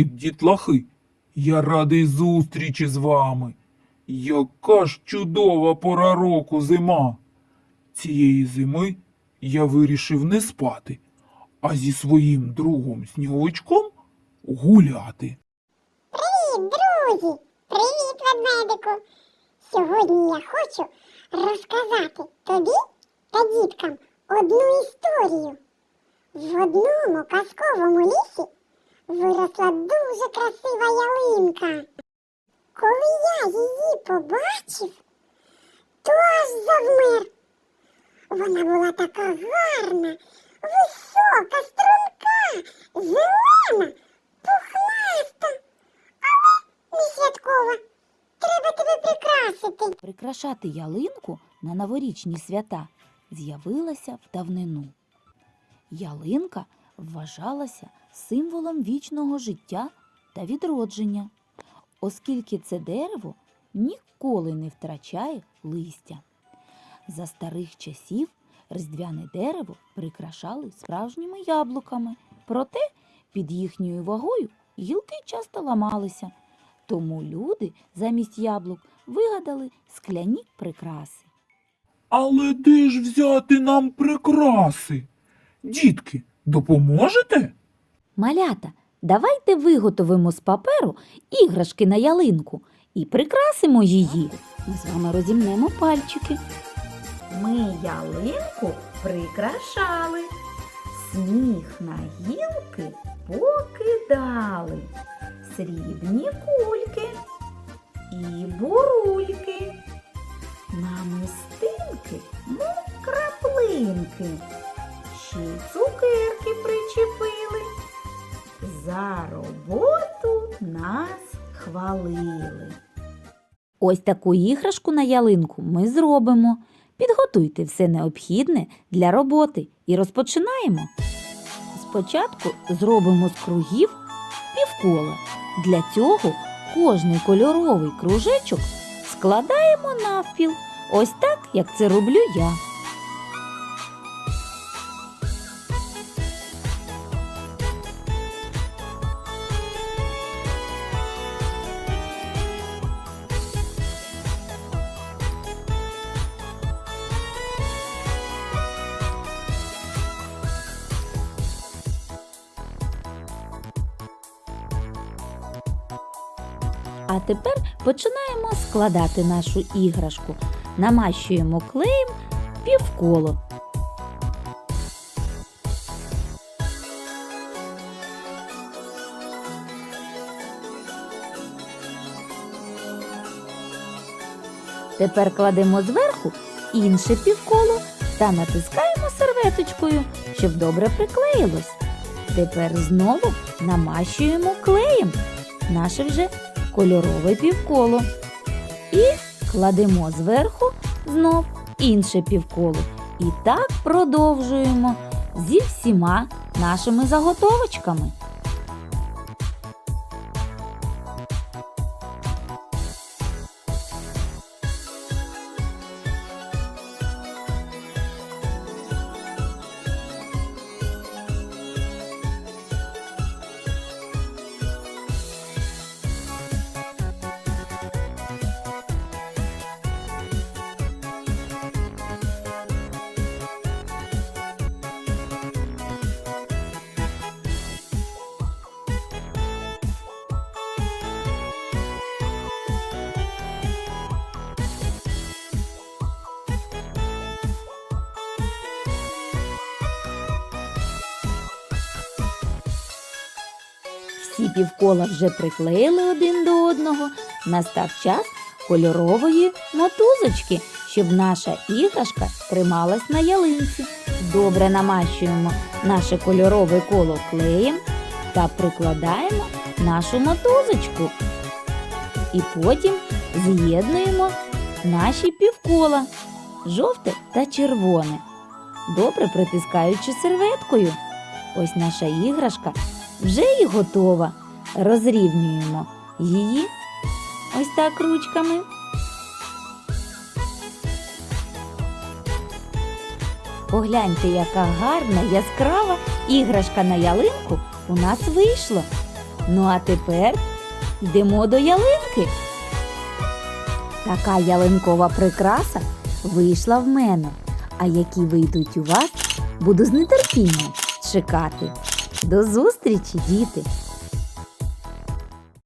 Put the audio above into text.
Привіт, дітлахи! Я радий зустрічі з вами. Яка ж чудова пора року зима. Цієї зими я вирішив не спати, а зі своїм другом сніговичком гуляти. Привіт, друзі! Привіт, ведмедику! Сьогодні я хочу розказати тобі та діткам одну історію. В одному казковому лісі виросла дуже красива ялинка. Коли я її побачив, то аж завмер. Вона була така гарна, висока, струнка, зелена, пухнаста, але не святкова. Треба тебе прикрасити. Прикрашати ялинку на новорічні свята з'явилася в давнину. Ялинка вважалася символом вічного життя та відродження, оскільки це дерево ніколи не втрачає листя. За старих часів різдвяне дерево прикрашали справжніми яблуками, проте під їхньою вагою гілки часто ламалися, тому люди замість яблук вигадали скляні прикраси. Але де ж взяти нам прикраси? Дітки, допоможете? Малята, давайте виготовимо з паперу іграшки на ялинку і прикрасимо її. Ми з вами розімнемо пальчики. Ми ялинку прикрашали, сніг на гілки покидали, срібні кульки і бурульки, намистинки, мов краплинки, ще й цукерки причепили. За роботу нас хвалили. Ось таку іграшку на ялинку ми зробимо. Підготуйте все необхідне для роботи і розпочинаємо. Спочатку зробимо з кругів півкола. Для цього кожний кольоровий кружечок складаємо навпіл, ось так, як це роблю я. А тепер починаємо складати нашу іграшку. Намащуємо клеєм півколо. Тепер кладемо зверху інше півколо та натискаємо серветочкою, щоб добре приклеїлось. Тепер знову намащуємо клеєм наше вже кольорове півколо. І кладемо зверху знов інше півколо. І так продовжуємо зі всіма нашими заготовочками. Всі півкола вже приклеїли один до одного. Настав час кольорової мотузочки, щоб наша іграшка трималась на ялинці. Добре намащуємо наше кольорове коло клеєм та прикладаємо нашу мотузочку. І потім з'єднуємо наші півкола жовте та червоне, добре притискаючи серветкою. Ось наша іграшка вже і готова. Розрівнюємо її ось так ручками. Погляньте, яка гарна, яскрава іграшка на ялинку у нас вийшла. Ну а тепер йдемо до ялинки. Така ялинкова прикраса вийшла в мене. А які вийдуть у вас, буду з нетерпінням чекати. До зустрічі, діти!